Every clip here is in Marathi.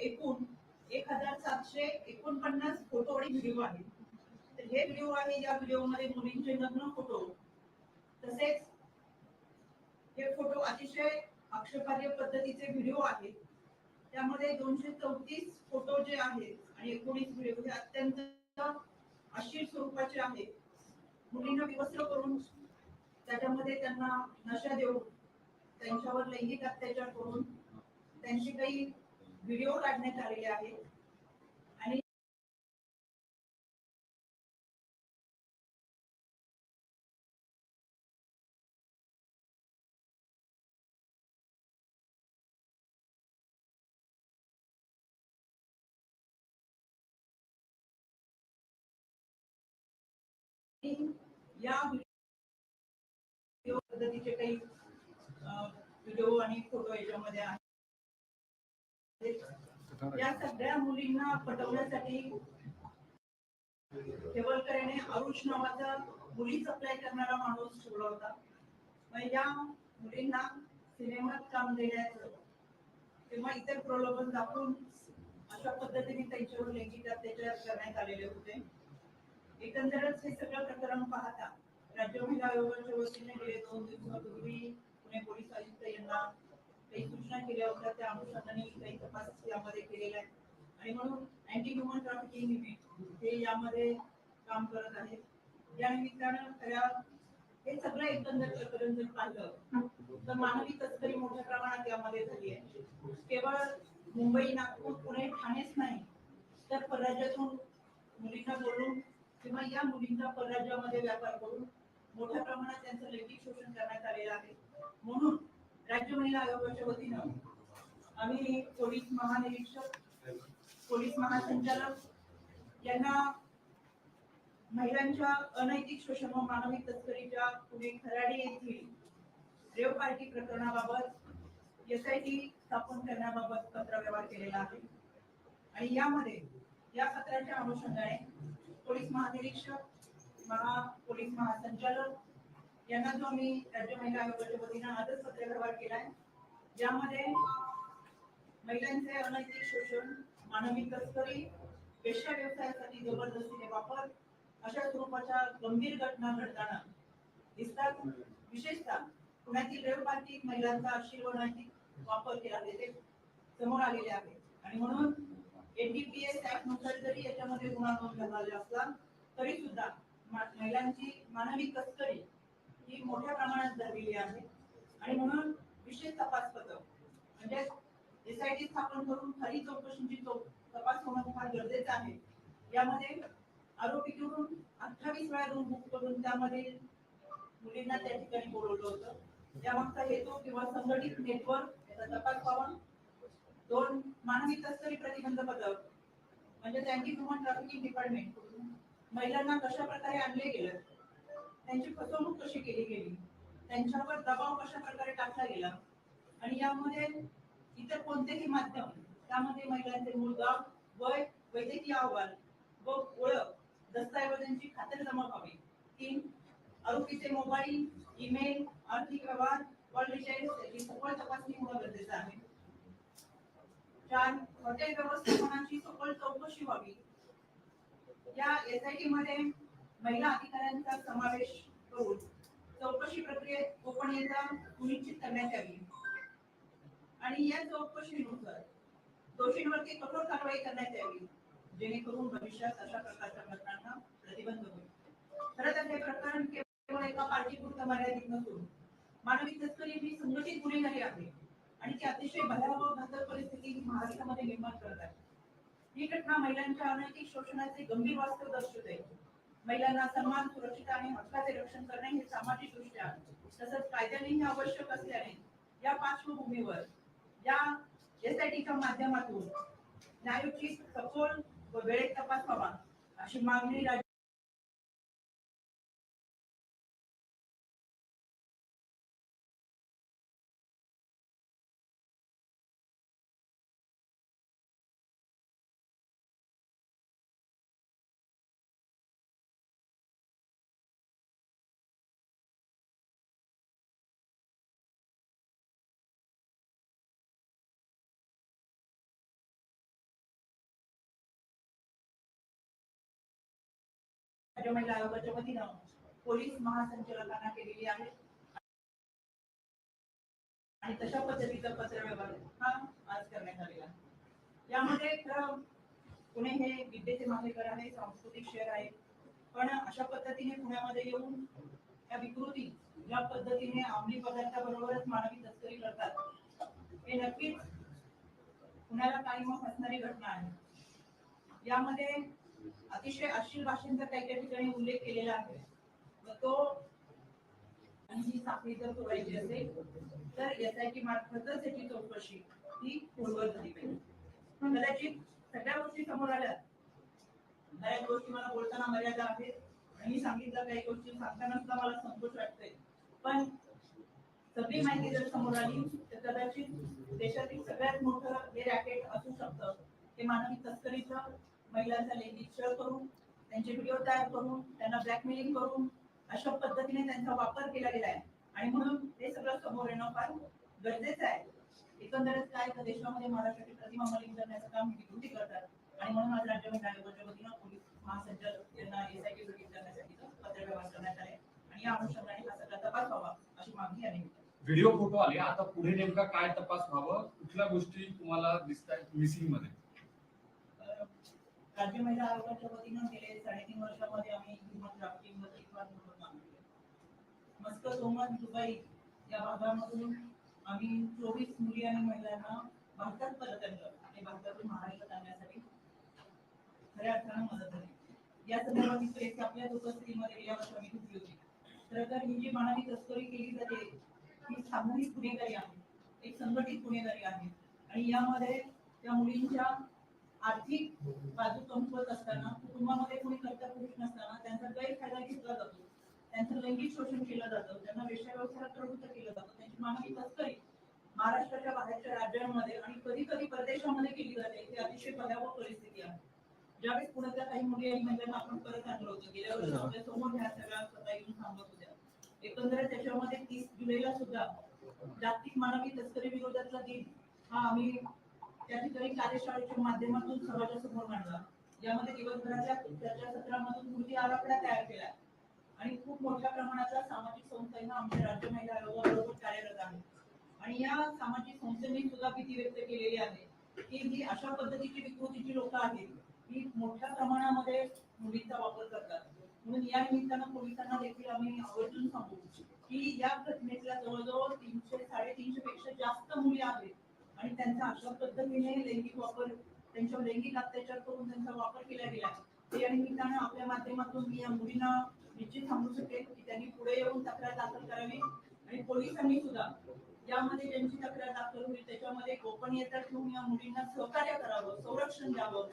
एकूण एक हजार सातशे एकोणपन्नास फोटो आणि व्हिडिओ आहेत. तर हे व्हिडिओ आहे या व्हिडिओमध्ये मुलींचे लग्न फोटो तसेच हे फोटो अतिशय आक्षेपार्ह पद्धतीचे व्हिडिओ आहेत. त्यामध्ये दोनशे चौतीस फोटो जे आहेत आणि एकोणीस व्हिडिओ हे अत्यंत अशीर स्वरूपाचे आहेत. मुलींना विवस्त्र करून त्याच्यामध्ये त्यांना नशा देऊन त्यांच्यावर लैंगिक अत्याचार करून त्यांची काही व्हिडिओ काढण्यात आलेले आहेत. आणि या व्हिडिओ पद्धतीचे काही व्हिडिओ आणि फोटो याच्यामध्ये आहेत. या सगळ्या मुलींना पटवण्यासाठी केवळकर याने अरुष नावाचा मुली सप्लाय करणारा माणूस ठेवला होता. मग या मुलींना सिनेमात काम देण्याचं किंवा इतर प्रलोभन दाखवून अशा पद्धतीने त्यांच्यावर लैंगिक अत्याचार करण्यात आलेले होते. एकंदरच हे सगळं प्रकरण पाहता राज्य महिला आयोगाच्या वतीने गेले दोन दिवसापूर्वी पुणे पोलीस आयुक्त यांना काही सूचना केल्या होत्या त्या अनुषंगाने काही तपास यामध्ये केलेला आहे. आणि म्हणून अँटी ह्युमन ट्रॅफिकिंग युनिट हे यामध्ये काम करत आहे. या निमित्तानं खऱ्या हे सगळं एकंदर प्रकरण जर पाहिलं तर मानवी तस्करी मोठ्या प्रमाणात यामध्ये झाली आहे. केवळ मुंबई नागपूर पुणे ठाणेच नाही तर परराज्यातून मुलींना बोलून किंवा या मुलींचा परराज्यामध्ये व्यापार करून मोठ्या प्रमाणात त्यांचं लैंगिक शोषण करण्यात आलेलं आहे. म्हणून राज्य महिला आयोगाच्या वतीनं आम्ही पोलीस महानिरीक्षक पोलीस महासंचालक यांना महिलांच्या अनैतिक शोषण व मानवी तस्करीच्या पुणे खराडी येथील रेव पार्टी प्रकरणाबाबत एस आय टी स्थापन करण्याबाबत पत्रव्यवहार केलेला आहे. आणि यामध्ये या पत्राच्या अनुषंगाने पोलीस महानिरीक्षक महा पोलीस महासंचालक यांना जो आम्ही राज्य महिला आयोगाच्या वतीनं आजच पत्रव्यवहार केलाय ज्यामध्ये महिलांचे अनैतिक शोषण मानवी तस्करी पेशा व्यवसायासाठी जबरदस्तीने वापर अशा स्वरूपाच्या गंभीर घटना घडताना दिसतात. विशेषतः पुण्यातील रेवपांतिक महिलांचा अश्लील वापर केला ते समोर आलेले आहे. आणि म्हणून एनडीपीएस ऍक्टनुसार जरी याच्यामध्ये गुन्हा नोंद झाला असला तरी सुद्धा महिलांची मानवी तस्करी ही मोठ्या प्रमाणात झालेली आहे. आणि म्हणून विशेष तपास पथक म्हणजे एसआयटी स्थापन करून खरी चौकशीची तपास होणं फार गरजेचं आहे. यामध्ये आरोपी घेऊन अठ्ठावीस वेळा रूम बुक करून त्यामध्ये मुलींना त्या ठिकाणी बोलवलं होतं. त्यामागचा हेतू किंवा संघटित नेटवर्क याचा तपास पाहून दोन मानवी तस्करी प्रतिबंध पथक म्हणजे अँटी ह्युमन ट्रॅफिकिंग डिपार्टमेंट महिलांना कशा प्रकारे आणले गेलं? त्यांची फसवणूक कशी केली गेली? त्यांच्यावर दबाव कशा प्रकारे टाकला गेला? आणि यामध्ये इतर कोणतेही माध्यम त्यामध्ये महिलांचे मूळ गाव वय वैद्यकीय अहवाल व ओळख दस्तऐवजांची खातरजमा व्हावी. तीन आरोपीचे मोबाईल ईमेल आर्थिक व्यवहार कॉल सखोल तपासणी होणं गरजेचं आहे. चार हॉटेल व्यवस्थापनाची सखोल चौकशी व्हावी. या एसआयटी मध्ये महिला अधिकाऱ्यांचा समावेश करून चौकशी प्रक्रियेत गोपनीयता सुनिश्चित करण्यात यावी. आणि या चौकशीनुसार दोषींवरती कठोर कारवाई करण्यात यावी जेणेकरून भविष्यात अशा प्रकारच्या घटनांना प्रतिबंध होईल. खरं तर हे प्रकरण केवळ एका पार्टीपुरतं मर्यादित नसून मानवी तस्करी ही संघटित गुन्हेगारी आहे आणि ती अतिशय भयावह घातक परिस्थिती महाराष्ट्रामध्ये निर्माण करत आहे. ही घटना महिलांच्या अनैतिक शोषणाचे गंभीर वास्तव दर्शवते. महिलांना सन्मान सुरक्षित आणि हक्काचे रक्षण करणे हे सामाजिक दृष्ट्या तसंच कायद्यानेही आवश्यक असल्याने या पार्श्वभूमीवर या एस आय टीच्या माध्यमातून न्यायोचित सखोल व वेळेत तपास व्हावा अशी मागणी राज्य राष्ट्रीय महिला आयोगाच्या वतीनं पोलीस महासंचालकांना केलेली आहे. आणि तशा पद्धतीचा पत्रव्यवहार हा आज करण्यात आलेला यामध्ये खरं पुणे हे विद्येचे माहेरघर आहे सांस्कृतिक शहर आहे. पण अशा पद्धतीने पुण्यामध्ये येऊन या विकृती ज्या पद्धतीने अंमली पदार्थाबरोबरच मानवी तस्करी करतात हे नक्कीच पुण्याला काही मग असणारी घटना आहे. यामध्ये अतिशय अश्लील भाषेंचा काही काही ठिकाणी उल्लेख केलेला आहे. व तो ही साखळी जर तोडायची असेल तर एसआयटी मार्फतच याची चौकशी ही पूर्वत झाली पाहिजे. कदाचित सगळ्या गोष्टी समोर आल्या. बऱ्याच गोष्टी मला बोलताना मर्यादा आहेत. आणि सांगितलं काही गोष्टी सांगताना सुद्धा मला संतोष वाटतोय. पण सगळी माहिती जर समोर आली तर कदाचित देशातील सगळ्यात मोठं हे रॅकेट असू शकतं. ते मानवी तस्करीचं महिलांचा लैंगिक छळ करून त्यांचे व्हिडिओ तयार करून त्यांना ब्लॅकमेलिंग करून अशा पद्धतीने त्यांचा वापर केला गेला आहे. आणि म्हणून हे सगळं समोर येणं फार गरजेचं आहे. एकंदरच काय तर देशामध्ये महाराष्ट्राची प्रतिमा मलिन करण्याचं काम ही विकृती करतात. आणि म्हणून आज राज्य आयोगाच्या वतीनं पोलीस महासंचालक यांना एसआयटी सुटी करण्यासाठी पत्रव्यवहार करण्यात आले. आणि या अनुषंगाने हा सगळा तपास व्हावा अशी मागणी आहे व्हिडिओ फोटो आले. आता पुढे नेमका काय तपास व्हावं? कुठल्या गोष्टी तुम्हाला दिसत आहेत मिसिंगमध्ये? राज्य महिला आयोगाच्या वतीनं गेले साडेतीन वर्षामध्ये आम्ही ह्युमन ट्रॅफिकिंग वर एक मोठं काम केलं. मस्कत ओमान दुबई या भागामधून आम्ही चोवीस मुली आणि महिलांना भारतात परत आणलं आणि भारतातून महाराष्ट्रात आणण्यासाठी खऱ्या अर्थानं मदत झाली. या संदर्भात प्रेस आपल्या उपस्थितीमध्ये गेल्या वर्षी आम्ही घेतली होती. खरं तर ही जी मानवी तस्करी केली जाते ही सामूहिक गुन्हेगारी आहे. एक संघटित गुन्हेगारी आहे. आणि यामध्ये त्या मुलींच्या आर्थिक बाजू कमकुवत असताना कुटुंबामध्ये कोणी कर्ता पुरुष नसताना त्यांचा गैरफायदा घेतला जातो. त्यांचं लैंगिक शोषण केलं जातं त्यांना वेश्या व्यवसायात प्रवृत्त केलं जातं. त्यांची मानवी तस्करी महाराष्ट्राच्या बाहेरच्या राज्यांमध्ये आणि कधी कधी परदेशामध्ये केली जाते ही अतिशय भयावह परिस्थिती आहे. ज्यावेळेस पुण्यातल्या काही मुली आणि महिलांना आपण परत आणलं होतं गेल्या वर्षी आपल्यासमोर ह्या सगळ्या स्वतः येऊन सांगत होत्या. एकंदरीत त्याच्यामध्ये तीस जुलैला सुद्धा जागतिक मानवी तस्करी विरोधातला दिन हा आम्ही त्या ठिकाणी कार्यशाळेच्या माध्यमातून समाजासमोर मांडला. यामध्ये दिवसभराच्या चर्चा सत्रामधून कृती आराखडा तयार केला. आणि खूप मोठ्या प्रमाणाचा सामाजिक संस्थांना आमच्या राज्य महिला आयोगाबरोबर कार्यरत आहे. आणि या सामाजिक संस्थेने सुद्धा भीती व्यक्त केलेली आहे की ही अशा पद्धतीची विकृतीची लोक आहेत ही मोठ्या प्रमाणामध्ये मुलींचा वापर करतात. म्हणून या निमित्तानं पोलिसांना देखील आम्ही आवर्जून सांगू की या घटनेतल्या जवळजवळ तीनशे साडेतीनशे पेक्षा जास्त मुली आहेत आणि त्यांचा अशा पद्धतीने लैंगिक वापर त्यांच्यावर लैंगिक अत्याचार करून त्यांचा वापर केला गेला ते या निमित्तानं आपल्या माध्यमातून मी या मुलींना निश्चित सांगू शकेल की त्यांनी पुढे येऊन तक्रार दाखल करावी. आणि पोलिसांनी सुद्धा यामध्ये ज्यांची तक्रार दाखल होईल त्याच्यामध्ये गोपनीयता ठेवून या मुलींना सहकार्य करावं संरक्षण द्यावं.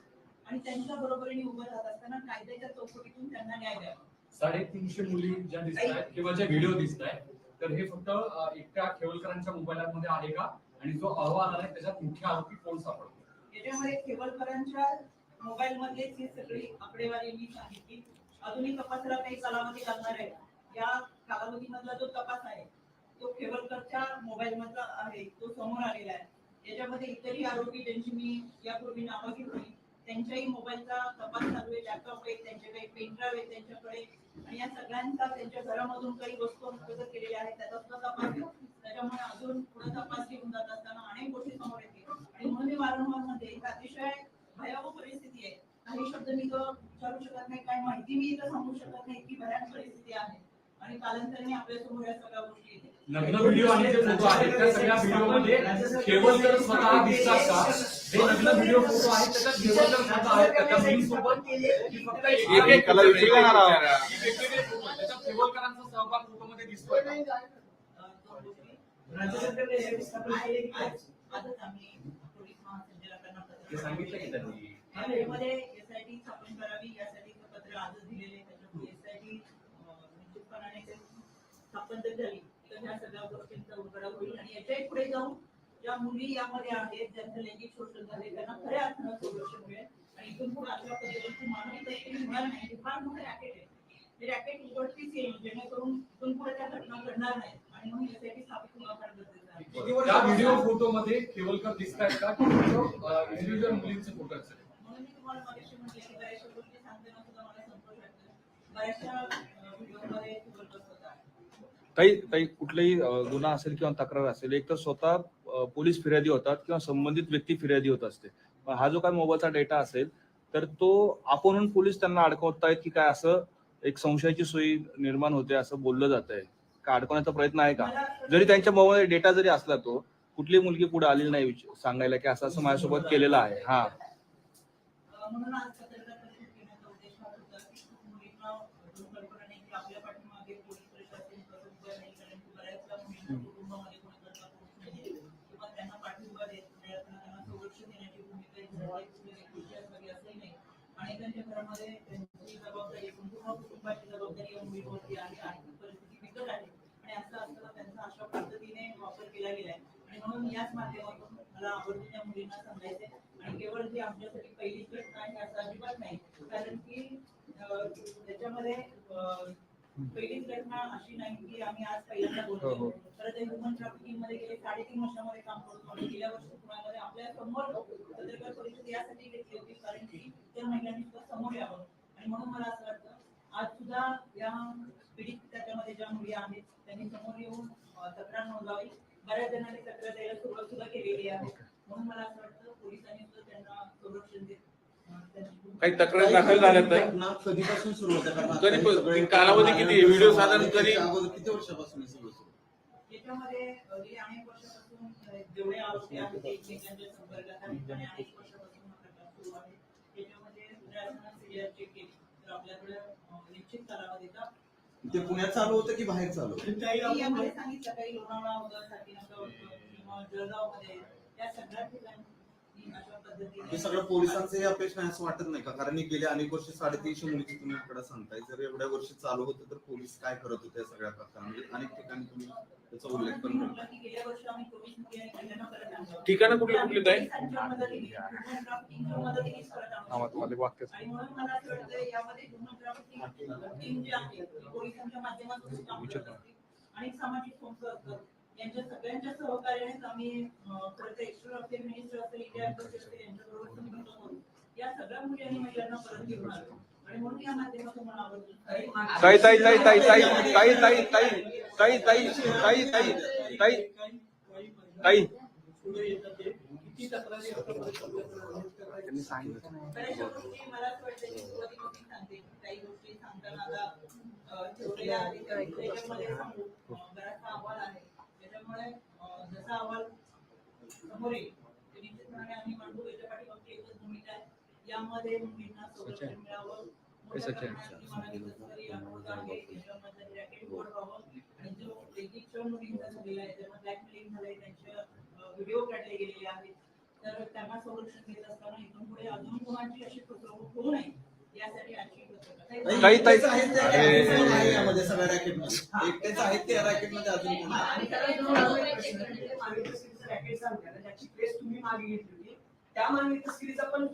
आणि त्यांच्या बरोबरीने उभं राहत असताना कायद्याच्या चौकटीतून त्यांना न्याय द्यावा. साडेतीनशे मुली ज्या दिसत आहेत किंवा जे व्हिडिओ दिसत आहेत तर हे फक्त एकट्या खेवलकरांच्या मोबाईलमध्ये आहे का? आणि जो अहवाल आलाय त्याच्यात मुख्य आरोपी कोण सापडतो? याच्यामध्ये केवलकरांच्या मोबाईल मधलेच ही सगळी आकडेवारी मी सांगितली. अजूनही तपासाला काही कालावधी लागणार आहे. या कालावधीमधला जो तपास आहे तो केवलकरच्या मोबाईल मधला आहे तो समोर आलेला आहे. याच्यामध्ये इतरही आरोपी ज्यांची मी यापूर्वी नावं घेतली त्यांच्याही मोबाईलचा तपास चालू आहे लॅपटॉप आहेत त्यांचे काही पेनड्राईव्ह आहेत त्यांच्याकडे. आणि या सगळ्यांचा त्यांच्या घरामधून काही वस्तू हस्तगत केलेल्या आहेत त्याचा सुद्धा तपास त्याच्यामुळे अजून पुढे तपास घेऊन जात असताना अनेक गोष्टी समोर येतील आणि म्हणून मी वारंवार म्हणते ही अतिशय भयावह परिस्थिती आहे काही शब्द मी इथं विचारू शकत नाही काही माहिती मी इथं सांगू शकत नाही इतकी भयानक परिस्थिती आहे आणि कालांतराने आपल्यासमोर या सगळ्या गोष्टी येतील लग्न व्हिडिओ आणि जे फोटो आहेत त्या सगळ्या व्हिडिओमध्ये केवलकर स्वतः दिसतात का जे लग्न व्हिडिओ फोटो आहेत त्याच्यात केवलकर स्वतः आहेत का त्या मुलींसोबत की फक्त एक- एक- एक कला विषय का ना राव? ही वेगवेगळे फोटो आहेत. त्याच्यात केवलकरांचा सहभाग फोटोमध्ये दिसतोय. राज्य सरकारने की आजच आम्ही पोलीस महासंचालकांना पत्र- ते सांगितलं की त्यांनी. एसआयटी स्थापन करावी यासाठी पत्र आजच दिलेले त्याच्यामुळे एसआयटी निश्चितपणाने ते स्थापन जर झाली तर ह्या सगळ्या गोष्टींचा उलगडा होईल आणि याच्याही पुढे जाऊन ज्या मुली यामध्ये आहेत. ज्यांचं लैंगिक शोषण झाले त्यांना खऱ्या अर्थानं संरक्षण मिळेल आणि इथून पुढे अशा पद्धतीची मानवी तस्करी होणार नाही हे फार मोठं रॅकेट आहे हे रॅकेट येईल जेणेकरून इथून पुढे त्या घटना घडणार नाहीत. त्या व्हिडिओ फोटो मध्ये केवलकर दिसत आहेत का इंडिव्हिज्युअल मुलींचे फोटो आहेत काही काही कुठलाही गुन्हा असेल किंवा तक्रार असेल एक तर स्वतः पोलीस फिर्यादी होतात किंवा संबंधित व्यक्ती फिर्यादी होत असते. हा जो काय मोबाईलचा डेटा असेल तर तो आपण पोलीस त्यांना अडकवतायत की काय असं एक संशयाची सोयी निर्माण होते असं बोललं जात आहे का अडकवण्याचा प्रयत्न आहे का? जरी त्यांच्या मोबाईल डेटा जरी असला तो कुठली मुलगी पुढे आलेली नाही सांगायला की असं असं माझ्यासोबत केलेलं आहे. हा. आणि त्यांच्या घरामध्ये त्यांची जबाबदारी कुटुंबाची जबाबदारी मुलीवरती आली आहे. म्हणून याच माध्यमातून मला आवर्जून या मुलींना सांगायचंय आणि केवळ जी आमच्यासाठी पहिलीच घटना आहे असं अजिबात नाही. कारण की त्याच्यामध्ये पहिलीच घटना अशी नाही की आम्ही आज पहिल्यांदा बोलतो. तर ते ह्युमन ट्रॅफिकिंगमध्ये गेले साडेतीन वर्षामध्ये काम करतो आणि गेल्या वर्षी पुण्यामध्ये आपल्यासमोर पत्रकार परिषद यासाठी घेतली होती. कारण की त्या महिलांनी सुद्धा समोर यावं. आणि म्हणून मला असं वाटतं आज सुद्धा या पीडित त्याच्यामध्ये ज्या मुली आहेत त्यांनी समोर येऊन तक्रार नोंदवावी. बऱ्याच जणांनी तक्रार द्यायला सुरुवात सुद्धा केलेली आहे म्हणून मला असं वाटतं पोलिसांनी सुद्धा त्यांना संरक्षण देत काही तक्रार दाखल झाल्यात नाही घटना कधीपासून सुरू होते तरी पण कालावधी किती आहे? व्हिडिओ साधारण तरी- अगोदर किती वर्षापासून हे सुरू आहे? याच्यामध्ये गेली अनेक वर्षापासून जेवढे आरोपी आहेत ते एकमेकांच्या संपर्कात आहेत आणि अनेक वर्षापासून हा प्रकार सुरू आहे त्याच्यामध्ये प्रशासनाने फिर्याद चेक केली तर आपल्याकडे अ, निश्चित कालावधीचा ते पुण्यात चालू होतं की बाहेर चालू सांगितलं काही लोणावळा होतं किंवा जळगावमध्ये या सगळ्या ठिकाणी. सगळं पोलिसांचं अपेक्षा आहे असं वाटत नाही का कारण गेल्या अनेक वर्ष साडेतीनशे मुलीची तुम्ही आकडे सांगताय जर एवढ्या वर्षी चालू होतं तर पोलीस काय करत होते सगळ्या प्रकारामध्ये म्हणजे अनेक ठिकाणी तुम्ही त्याचा उल्लेख पण करतो ठिकाणं कुठले कुठले ताई वाक्य आणि सामाजिक यांच्या सगळ्यांच्या सहकार्यानेच आम्ही खरं एक्स्ट्रा अफेअर मिनिस्टर असेल इंडिया असेल यांच्याबरोबर संपर्क करून या सगळ्या मुली आणि महिलांना परत घेऊन आलो आणि म्हणून या माध्यमातून मला आवडतं ताई ताई ताई ताई ताई ताई ताई ताई ताई ताई ताई ताई ताई ताई मला असं वाटतं की सांगते काही गोष्टी सांगताना आता अं, ठेवलेल्या आहेत त्याच्यामध्ये सांगू अं, बराचसा अहवाल आहे त्याच्यामुळे अं, जसा अहवाल समोर येईल ते निश्चितपणे आम्ही मांडू याच्या पाठीमागची एकच भूमिका आहे. यामध्ये मुलींना संरक्षण मिळावं आणि जो लैंगिक छळ मुलींचा झालेला आहे त्यामध्ये ब्लॅकमेलिंग झालंय त्यांचे व्हिडिओ काढले गेलेले आहेत तर त्यांना संरक्षण देत असताना इथून पुढे अजून कोणाची अशी फसवणूक होऊ नये पत्रकार- ताई, त्या यामध्ये सगळ्या रॅकेटमध्ये एकटेच आहेत रॅकेटमध्ये. अजून मानवी तस्करीचा पण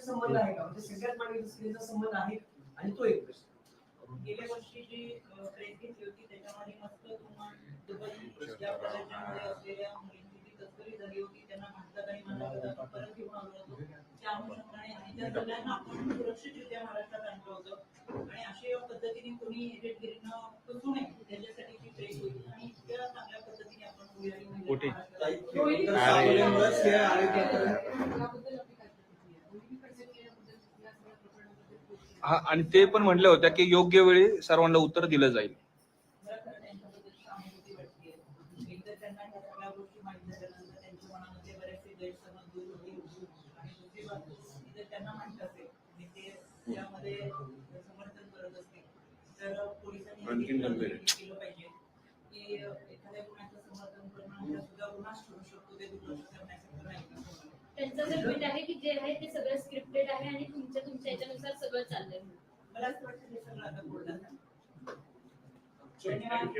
संबंध आहे का म्हणजे सगळ्यात मानवी तस्करीचा संबंध आहे आणि तो एक प्रश्न गेल्या वर्षी जी घेतली होती त्याच्यामध्ये मस्त तुम्हाला दुबई या प्रदेशामध्ये असलेल्या मुलींची जी तस्करी झाली होती त्यांना भारतात आणि महाराष्ट्रात परत घेऊन आलो होतो आणि त्या सगळ्यांना आपण सुरक्षितरित्या महाराष्ट्रात आणलं होतं आणि अशा पद्धतीने कोणी एजंटगिरीनं नये त्याच्यासाठी ती आणि इतक्या चांगल्या पद्धतीने आपण आणि आणि हा आणि ते पण म्हणल्या होत्या की योग्य वेळी सर्वांना उत्तर दिलं जाईल त्यांना सगळ्या गोष्टी झाल्यानंतर त्यांच्या मनामध्ये बरेचसे गैरसमज दूर होतील. आणि दुसरी बाजू की जर त्यांना असेल आणि ते समर्थन करत असतील, तर पोलिसांनी. केलं पाहिजे की एखाद्या गुन्ह्याचं समर्थन करणं हा सुद्धा गुन्हाच ठरू शकतो ते दुर्लक्ष करण्यासारखं नाही त्यांचं जर ट्विट आहे की जे आहे ते सगळं स्क्रिप्टेड आहे आणि तुमच्या तुमच्या याच्यानुसार सगळं चाललंय. मला असं वाटतं हे सगळं आता बोलतात धन्यवाद.